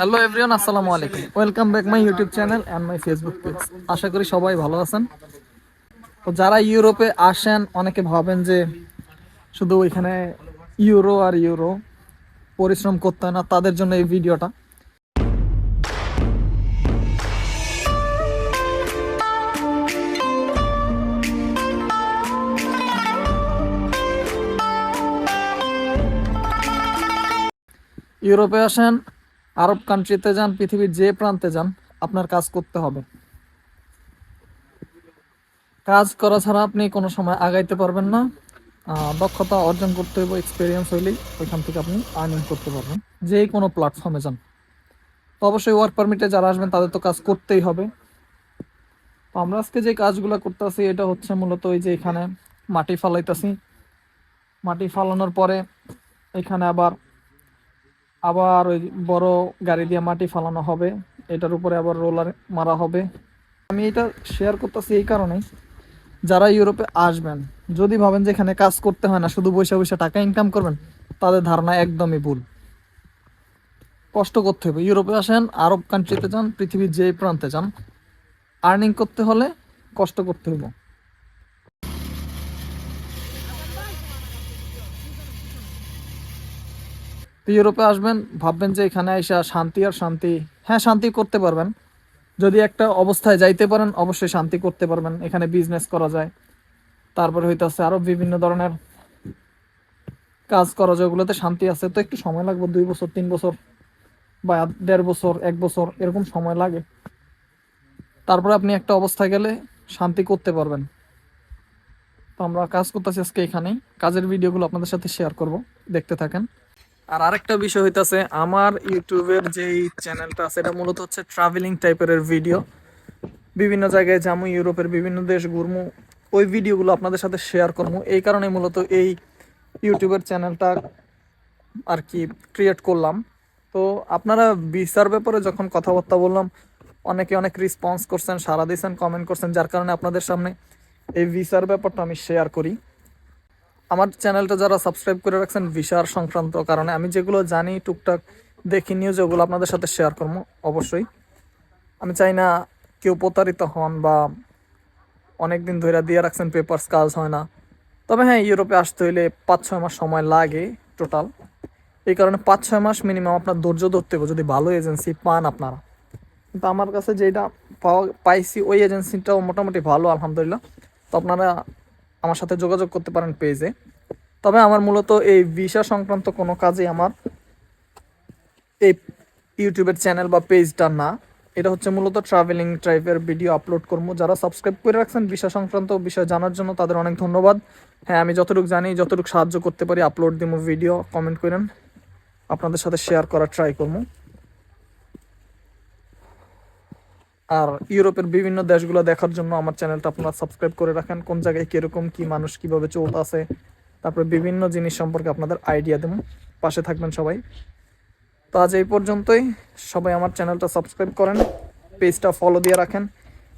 Hello everyone আসসালামু আলাইকুম। Welcome back my YouTube channel and my Facebook page আশা করি সবাই ভালো আছেন। তো যারা ইউরোপে আসেন, অনেকে ভাবেন যে শুধু ওইখানে ইউরো আর ইউরো পরিশ্রম করতে হয় না, তাদের জন্য এই ভিডিওটা। ইউরোপে আসেন আরব কান্ট্রিতে যান, পৃথিবীর যে প্রান্তে যান, আপনার কাজ করতে হবে। কাজ করা ছাড়া আপনি কোনো সময় আগাইতে পারবেন না। দক্ষতা অর্জন করতে হবে এক্সপিরিয়েন্স হইলেই ওইখান থেকে আপনি আর্নিং করতে পারবেন। যে কোনো প্ল্যাটফর্মে যান। তো অবশ্যই ওয়ার্ক পারমিটে যারা আসবেন, তাদের তো কাজ করতেই হবে। তো আমরা আজকে যে কাজগুলো করতেছি, এটা হচ্ছে মূলত ওই যে এখানে মাটি ফালাইতেছি। মাটি ফালানোর পরে এখানে আবার আবার ওই বড় গাড়ি দিয়ে মাটি ফালানো হবে। এটার উপরে আবার রোলার মারা হবে। আমি এটা শেয়ার করতেছি এই কারণেই। যারা ইউরোপে আসবেন, যদি ভাবেন যে এখানে কাজ করতে হয় না, শুধু বসে বসে টাকা ইনকাম করবেন, তাদের ধারণা একদমই ভুল। কষ্ট করতে হবে। ইউরোপে আসেন, আরব কান্ট্রিতে যান, পৃথিবীর যে প্রান্তে যান আর্নিং করতে হলে কষ্ট করতে হবে ইউরোপে আসবেন, ভাববেন যে এখানে এসে শান্তি আর শান্তি হ্যাঁ শান্তি করতে পারবেন। যদি একটা অবস্থায় যাইতে পারেন, অবশ্যই শান্তি করতে পারবেন। এখানে বিজনেস করা যায়। তারপরে হইতেছে আরও বিভিন্ন ধরনের কাজ করা যায়, ওগুলোতে শান্তি আছে। তো একটু সময় লাগবে, দুই বছর, তিন বছর বা দেড় বছর, এক বছর, এরকম সময় লাগে। তারপরে আপনি একটা অবস্থায় গেলে শান্তি করতে পারবেন। তো আমরা কাজ করতেছি আজকে এখানেই। কাজের ভিডিওগুলো আপনাদের সাথে শেয়ার করব। দেখতে থাকেন। আর আরেকটা বিষয় হইতাছে, আমার ইউটিউবের যেই চ্যানেলটা আছে, এটা মূলত হচ্ছে ট্রাভেলিং টাইপের ভিডিও বিভিন্ন জায়গায় যাব ইউরোপের বিভিন্ন দেশ ঘুরমু, ওই ভিডিওগুলো আপনাদের সাথে শেয়ার করব এই কারণে মূলত এই ইউটিউবের চ্যানেলটা আর কি ক্রিয়েট করলাম। তো আপনারা ভিসার ব্যাপারে যখন কথাবার্তা বললাম, অনেকে অনেক রেসপন্স করছেন সারা দিয়েছেন কমেন্ট করছেন, যার কারণে আপনাদের সামনে এই ভিসার ব্যাপারটা আমি শেয়ার করি। আমার চ্যানেলটা যারা সাবস্ক্রাইব করে রাখছেন ভিসার সংক্রান্ত কারণে, আমি যেগুলো জানি, টুকটাক দেখি নিউজ ওগুলো আপনাদের সাথে শেয়ার করব, অবশ্যই। আমি চাই না কেউ প্রতারিত হন বা অনেক দিন ধরে দিয়ে রাখছেন পেপারস কাজ হয় না। তবে হ্যাঁ ইউরোপে আসতে হইলে পাঁচ ছয় মাস সময় লাগে টোটাল এই কারণে পাঁচ ছয় মাস মিনিমাম আপনার ধৈর্য ধরতে হবে, যদি ভালো এজেন্সি পান আপনারা। কিন্তু আমার কাছে যেটা পাওয়া পাইছি, ওই এজেন্সিটাও মোটামুটি ভালো, আলহামদুলিল্লাহ। তো আপনারা আমার সাথে যোগাযোগ করতে পারেন পেজে তবে আমার মূলত এই ভিসা সংক্রান্ত কোনো কাজে আমার এই ইউটিউবের চ্যানেল বা পেজটা না। এটা হচ্ছে মূলত ট্রাভেলিং টাইপের ভিডিও আপলোড করব। যারা সাবস্ক্রাইব করে রাখছেন ভিসা সংক্রান্ত বিষয় জানার জন্য তাদের অনেক ধন্যবাদ। হ্যাঁ আমি যতটুকু জানি, যতটুকু সাহায্য করতে পারি আপলোড দিব ভিডিও কমেন্ট করেন। আপনাদের সাথে শেয়ার করার ট্রাই করব। আর ইউরোপের বিভিন্ন দেশগুলো দেখার জন্য আমার চ্যানেলটা আপনারা সাবস্ক্রাইব করে রাখেন। কোন জায়গায় কীরকম, কী মানুষ কীভাবে কীভাবে চলতেছে, তারপরে বিভিন্ন জিনিস সম্পর্কে আপনাদের আইডিয়া দেবো। পাশে থাকবেন সবাই। তো আজ এই পর্যন্তই। সবাই আমার চ্যানেলটা সাবস্ক্রাইব করেন পেজটা ফলো দিয়ে রাখেন।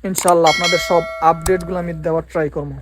ইনশাল্লাহ আপনাদের সব আপডেটগুলো আমি দেওয়ার ট্রাই করব।